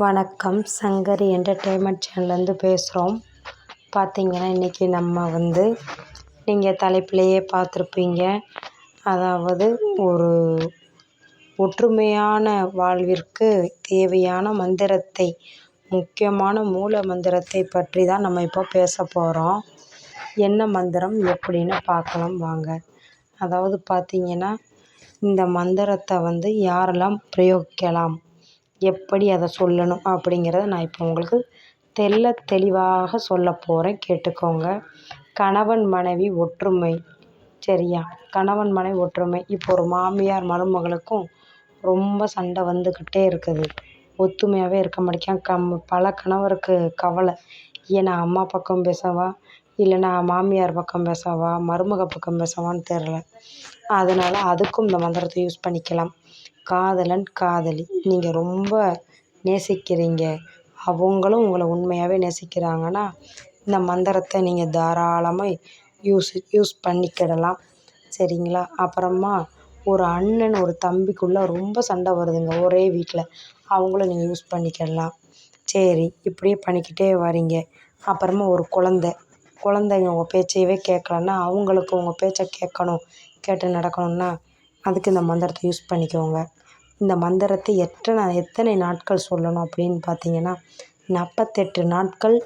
வணக்கம். சங்கரி என்டர்டெயின்மெண்ட் சேனல்லேருந்து பேசுகிறோம் பார்த்திங்கன்னா இன்றைக்கி நம்ம வந்து நீங்கள் தலைப்பிலேயே பார்த்துருப்பீங்க அதாவது ஒரு ஒற்றுமையான வாழ்விற்கு தேவையான மந்திரத்தை முக்கியமான மூல மந்திரத்தை பற்றி தான் நம்ம இப்போ பேச போகிறோம் என்ன மந்திரம் எப்படின்னு பார்க்கலாம் வாங்க. அதாவது பார்த்தீங்கன்னா இந்த மந்திரத்தை வந்து யாரெல்லாம் பிரயோகிக்கலாம்? எப்படி அதை சொல்லணும் அப்படிங்கிறத நான் இப்போ உங்களுக்கு தெள்ள தெளிவாக சொல்ல போகிறேன் கேட்டுக்கோங்க. கணவன் மனைவி ஒற்றுமை. சரியா? கணவன் மனைவி ஒற்றுமை. இப்போ ஒரு மாமியார் மருமகளுக்கும் ரொம்ப சண்டை வந்துக்கிட்டே இருக்குது. ஒத்துமையாகவே இருக்க மாட்டேங்க கம் பல கணவருக்கு கவலை. ஏன் நான் அம்மா பக்கம் பேசவா? இல்லை நான் மாமியார் பக்கம் பேசவா? மருமக பக்கம் பேசவான்னு தெரில அதனால் அதுக்கும் இந்த மந்திரத்தை யூஸ் பண்ணிக்கலாம். காதலன் காதலி. நீங்கள் ரொம்ப நேசிக்கிறீங்க. அவங்களும் உங்களை உண்மையாகவே நேசிக்கிறாங்கன்னா இந்த மந்திரத்தை நீங்கள் தாராளமாக யூஸ் யூஸ் பண்ணிக்கிடலாம். சரிங்களா? அப்புறமா ஒரு அண்ணன் ஒரு தம்பிக்குள்ளே ரொம்ப சண்டை வருதுங்க ஒரே வீட்டில் அவங்களும் நீங்கள் யூஸ் பண்ணிக்கிடலாம். சரி இப்படியே பண்ணிக்கிட்டே வரீங்க. அப்புறமா ஒரு குழந்த. குழந்தைங்க உங்கள் பேச்சையவே கேட்கலன்னா அவங்களுக்கு உங்கள் பேச்சை கேட்கணும். கேட்டு நடக்கணும்னா அதுக்கு இந்த மந்திரத்தை யூஸ் பண்ணிக்கோங்க. இந்த மந்திரத்தை எத்தனை எத்தனை நாட்கள் சொல்லணும் அப்படின்னு பார்த்தீங்கன்னா நாற்பத்தெட்டு நாட்கள்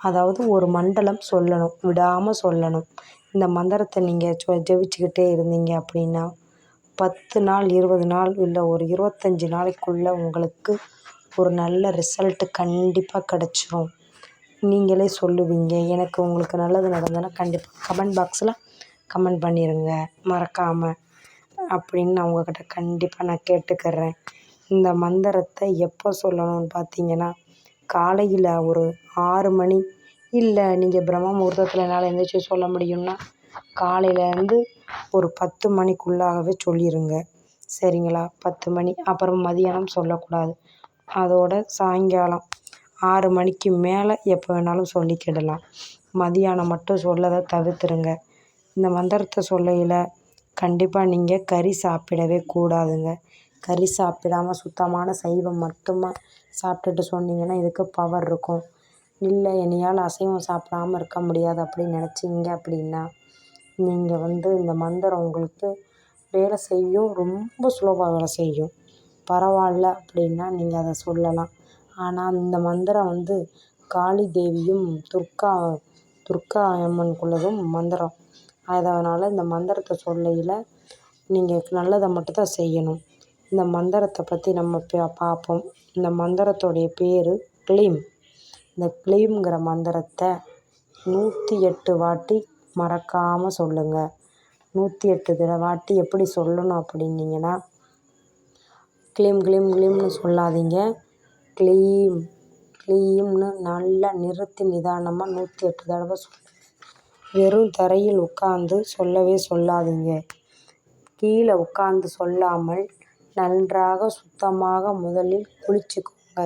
அதாவது ஒரு மண்டலம் சொல்லணும் விடாமல் சொல்லணும். இந்த மந்திரத்தை நீங்கள் சொ ஜெபிச்சுக்கிட்டே இருந்தீங்க அப்படின்னா பத்து நாள் இருபது நாள் இல்லை ஒரு இருபத்தஞ்சி நாளைக்குள்ளே உங்களுக்கு ஒரு நல்ல ரிசல்ட்டு கண்டிப்பாக கிடச்சிரும். நீங்களே சொல்லுவீங்க எனக்கு உங்களுக்கு நல்லது நடந்ததுன்னா கண்டிப்பாக கமெண்ட் பாக்ஸில் கமெண்ட் பண்ணிடுங்க மறக்காமல் அப்படின்னு நான் உங்கக்கிட்ட கண்டிப்பாக நான் கேட்டுக்கிறேன். இந்த மந்திரத்தை எப்போ சொல்லணும்னு பார்த்தீங்கன்னா காலையில் ஒரு ஆறு மணி இல்லை நீங்கள் பிரம்ம முகூர்த்தத்தில் என்னால் எந்திரிச்சு சொல்ல முடியும்னா காலையிலேருந்து ஒரு பத்து மணிக்குள்ளாகவே சொல்லிடுங்க சரிங்களா? பத்து மணி. அப்புறம் மதியானம் சொல்லக்கூடாது. அதோட சாயங்காலம் ஆறு மணிக்கு மேலே எப்போ வேணாலும் சொல்லிக்கிடலாம். மதியானம் மட்டும் சொல்லதை தவிர்த்துருங்க. இந்த மந்திரத்தை சொல்லையில் கண்டிப்பாக நீங்கள் கறி சாப்பிடவே கூடாதுங்க. கறி சாப்பிடாமல் சுத்தமான சைவம் மட்டுமா சாப்பிட்டுட்டு சொன்னீங்கன்னா இதுக்கு பவர் இருக்கும். இல்லை என்னையால் அசைவம் சாப்பிடாம இருக்க முடியாது அப்படின்னு நினச்சிங்க அப்படின்னா நீங்கள் வந்து இந்த மந்திரம் உங்களுக்கு வேலை செய்யும் ரொம்ப சுலபமாக வேலை செய்யும். பரவாயில்ல அப்படின்னா நீங்கள் அதை சொல்லலாம். ஆனால் இந்த மந்திரம் வந்து காளி தேவியும் துர்கா துர்கா அம்மனுக்குள்ளதும் மந்திரம். அதனால் இந்த மந்திரத்தை சொல்லையில் நீங்கள் நல்லதை மட்டும் தான் செய்யணும். இந்த மந்திரத்தை பற்றி நம்ம ப பார்ப்போம். இந்த மந்திரத்தோடைய பேர் க்ளீம். இந்த க்ளீம்ங்கிற மந்திரத்தை நூற்றி எட்டு வாட்டி மறக்காமல் சொல்லுங்கள் நூற்றி எட்டு தடவை வாட்டி எப்படி சொல்லணும் அப்படின்னீங்கன்னா க்ளீம் க்ளீம் க்ளீம்னு சொல்லாதீங்க. க்ளீம் க்ளீம்னு நல்லா நிறுத்தி நிதானமாக நூற்றி எட்டு தடவை சொல்லுங்கள் வெறும் தரையில் உட்காந்து சொல்லவே சொல்லாதீங்க. கீழே உட்காந்து சொல்லாமல் நன்றாக சுத்தமாக முதலில் குளிச்சுக்கோங்க.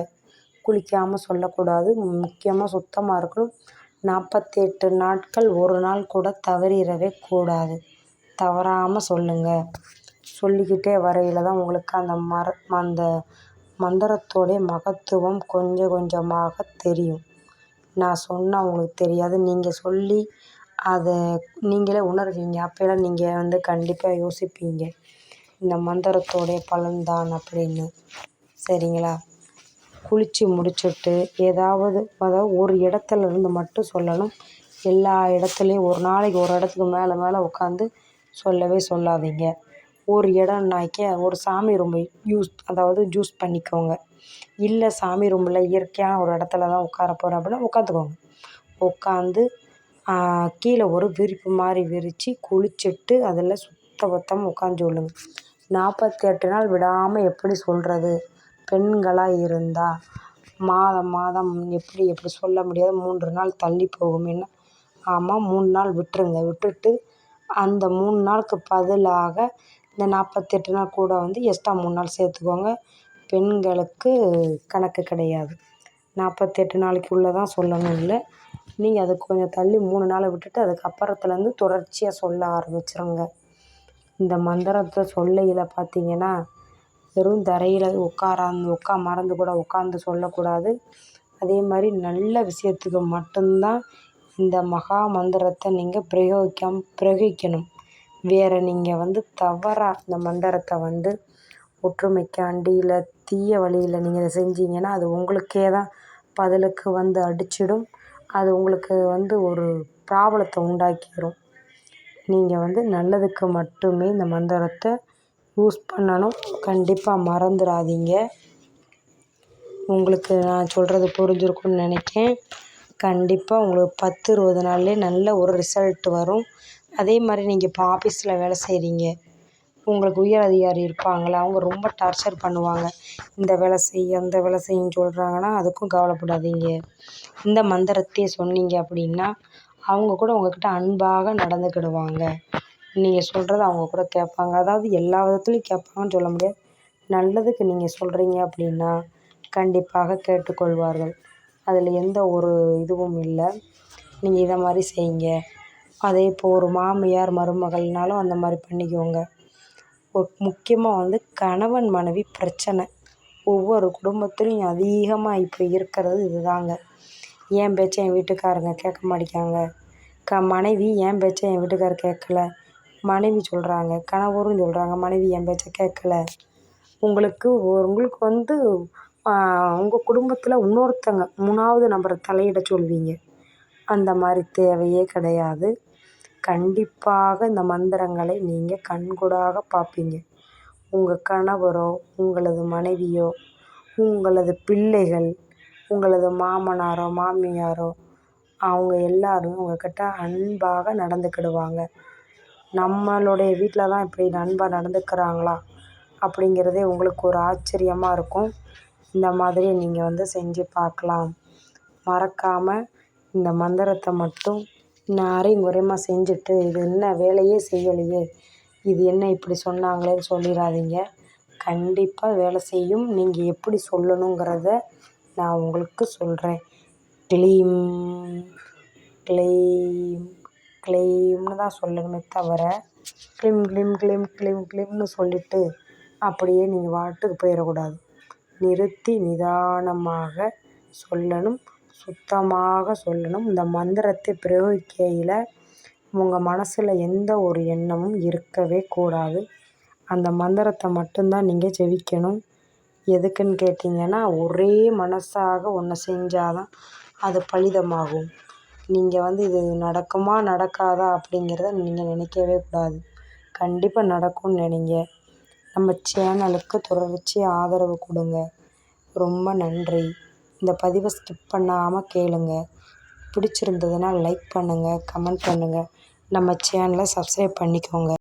குளிக்காமல் சொல்லக்கூடாது. முக்கியமாக சுத்தமாக இருக்கணும். நாற்பத்தெட்டு நாட்கள் ஒரு நாள் கூட தவறிடவே கூடாது. தவறாமல் சொல்லுங்கள் சொல்லிக்கிட்டே வரையில் தான் உங்களுக்கு அந்த மர அந்த மந்திரத்தோடைய மகத்துவம் கொஞ்சம் கொஞ்சமாக தெரியும். நான் சொன்னால் உங்களுக்கு தெரியாது. நீங்கள் சொல்லி அதை நீங்களே உணர்வீங்க. அப்போலாம் நீங்கள் வந்து கண்டிப்பாக யோசிப்பீங்க. இந்த மந்திரத்தோடைய பலன்தான் அப்படின்னு. சரிங்களா? குளித்து முடிச்சுட்டு ஏதாவது அதாவது ஒரு இடத்துல இருந்து மட்டும் சொல்லணும். எல்லா இடத்துலையும் ஒரு நாளைக்கு ஒரு இடத்துக்கு மேலே மேலே உட்காந்து சொல்லவே சொல்லாதீங்க. ஒரு இடம்னாக்க ஒரு சாமி ரூம் யூஸ் அதாவது ஜூஸ் பண்ணிக்கோங்க. இல்லை சாமி ரூமில் இயற்கையான ஒரு இடத்துல தான் உட்கார போகிறேன் அப்படின்னா உட்காந்துக்கோங்க உட்காந்து கீழே ஒரு விரிப்பு மாதிரி விரித்து குளிச்சுட்டு அதில் சுத்த பத்தமாக உட்காந்து சொல்லுங்கள் நாற்பத்தி எட்டு நாள் விடாமல் எப்படி சொல்கிறது பெண்களாக இருந்தால் மாதம் மாதம் எப்படி எப்படி சொல்ல முடியாது. மூன்று நாள் தள்ளி போகுமேன்னா ஆமாம் மூணு நாள் விட்டுருங்க. விட்டுட்டு அந்த மூணு நாளுக்கு பதிலாக இந்த நாற்பத்தெட்டு நாள் கூட வந்து எக்ஸ்ட்ரா மூணு நாள் சேர்த்துக்கோங்க. பெண்களுக்கு கணக்கு கிடையாது. நாற்பத்தெட்டு நாளைக்கு உள்ளே தான் சொல்லணும் இல்லை. நீங்கள் அதை கொஞ்சம் தள்ளி மூணு நாளை விட்டுட்டு அதுக்கப்புறத்துலேருந்து தொடர்ச்சியாக சொல்ல ஆரம்பிச்சிருங்க. இந்த மந்திரத்தை சொல்லையில் பார்த்தீங்கன்னா வெறும் தரையில் உட்காராந்து உட்கா மறந்து கூட உட்காந்து சொல்லக்கூடாது. அதே மாதிரி நல்ல விஷயத்துக்கு மட்டும்தான் இந்த மகா மந்திரத்தை நீங்கள் பிரயோகிக்கம் பிரயோகிக்கணும். வேறு நீங்கள் வந்து தவறாக இந்த மந்திரத்தை வந்து ஒற்றுமைக்காண்டி இல்லை தீய வழியில் நீங்கள் இதை செஞ்சீங்கன்னா அது உங்களுக்கே தான் பதிலுக்கு வந்து அடிச்சிடும். அது உங்களுக்கு வந்து ஒரு ப்ராப்ளத்தை உண்டாக்கிடும் நீங்கள் வந்து நல்லதுக்கு மட்டுமே இந்த மந்திரத்தை யூஸ் பண்ணணும். கண்டிப்பாக மறந்துடாதீங்க உங்களுக்கு நான் சொல்கிறது புரிஞ்சிருக்கும்னு நினைக்கேன் கண்டிப்பாக உங்களுக்கு பத்து இருபது நாள்லேயே நல்ல ஒரு ரிசல்ட் வரும். அதே மாதிரி நீங்கள் இப்போ ஆஃபீஸில் வேலை செய்கிறீங்க உங்களுக்கு உயர் அதிகாரி இருப்பாங்கள்ல அவங்க ரொம்ப டார்ச்சர் பண்ணுவாங்க. இந்த வேலை செய் அந்த வேலை செய்யின்னு சொல்கிறாங்கன்னா அதுக்கும் கவலைப்படாதீங்க. இந்த மந்திரத்தையே சொன்னீங்க அப்படின்னா அவங்க கூட உங்கக்கிட்ட அன்பாக நடந்துக்கிடுவாங்க. நீங்கள் சொல்கிறத அவங்க கூட கேட்பாங்க. அதாவது எல்லா விதத்துலேயும் கேட்பாங்கன்னு சொல்ல முடியாது. நல்லதுக்கு நீங்கள் சொல்கிறீங்க அப்படின்னா கண்டிப்பாக கேட்டுக்கொள்வார்கள். அதில் எந்த ஒரு இதுவும் இல்லை. நீங்கள் இதை மாதிரி செய்யுங்க. அதே இப்போ ஒரு மாமியார் மருமகள்னாலும் அந்த மாதிரி பண்ணிக்கோங்க. முக்கியமாக வந்து கணவன் மனைவி பிரச்சனை. ஒவ்வொரு குடும்பத்துலேயும் அதிகமாக இப்போ இருக்கிறது இதுதாங்க. என் பேச்சை என் வீட்டுக்காரங்க கேட்க மாட்டேங்கிறாங்க? க மனைவி என் பேச்சை என் வீட்டுக்காரர் கேட்கல? மனைவி சொல்கிறாங்க கணவரும் சொல்கிறாங்க மனைவி என் பேச்சை கேட்கல? உங்களுக்கு உங்களுக்கு வந்து உங்கள் குடும்பத்தில் இன்னொருத்தங்க மூணாவது நபரை தலையிட சொல்வீங்க. அந்த மாதிரி தேவையே கிடையாது. கண்டிப்பாக இந்த மந்திரங்களை நீங்கள் கண்கூடாக பார்ப்பீங்க. உங்கள் கணவரோ உங்களது மனைவியோ உங்களது பிள்ளைகள் உங்களது மாமனாரோ மாமியாரோ அவங்க எல்லோரும் உங்கக்கிட்ட அன்பாக நடந்துக்கிடுவாங்க. நம்மளுடைய வீட்டில் தான் இப்படி அன்பாக நடந்துக்கிறாங்களா? அப்படிங்கிறதே உங்களுக்கு ஒரு ஆச்சரியமாக இருக்கும். இந்த மாதிரி நீங்கள் வந்து செஞ்சு பார்க்கலாம். மறக்காமல் இந்த மந்திரத்தை மட்டும் நான் அரை குறையுமா செஞ்சுட்டு இது என்ன வேலையே செய்யலையே. இது என்ன இப்படி சொன்னாங்களேன்னு சொல்லிடாதீங்க கண்டிப்பாக வேலை செய்யும். நீங்கள் எப்படி சொல்லணுங்கிறத நான் உங்களுக்கு சொல்கிறேன் க்ளீம் கிளீம் கிளீம்னு தான் சொல்லணுமே தவிர கிளீம் கிளீம் கிளீம் கிளீம் கிளீம்னு சொல்லிவிட்டு அப்படியே நீங்கள் பாட்டுக்கு போயிடக்கூடாது. நிறுத்தி நிதானமாக சொல்லணும். சுத்தமாக சொல்லணும். இந்த மந்திரத்தை பிரயோகிக்கையில் உங்கள் மனசில் எந்த ஒரு எண்ணமும் இருக்கவே கூடாது. அந்த மந்திரத்தை மட்டும்தான் நீங்கள் ஜெபிக்கணும். எதுக்குன்னு கேட்டிங்கன்னா ஒரே மனசாக ஒன்று செஞ்சால் தான் அது பலிதமாகும். நீங்கள் வந்து இது நடக்குமா நடக்காதா அப்படிங்கிறத நீங்கள் நினைக்கவே கூடாது. கண்டிப்பாக நடக்கும்னு நினைங்க. நம்ம சேனலுக்கு தொடர்ச்சி ஆதரவு கொடுங்க. ரொம்ப நன்றி. இந்த பதிவை ஸ்கிப் பண்ணாமல் கேளுங்கள் பிடிச்சிருந்ததுன்னா லைக் பண்ணுங்கள் கமெண்ட் பண்ணுங்கள் நம்ம சேனலை சப்ஸ்கிரைப் பண்ணிக்கோங்க.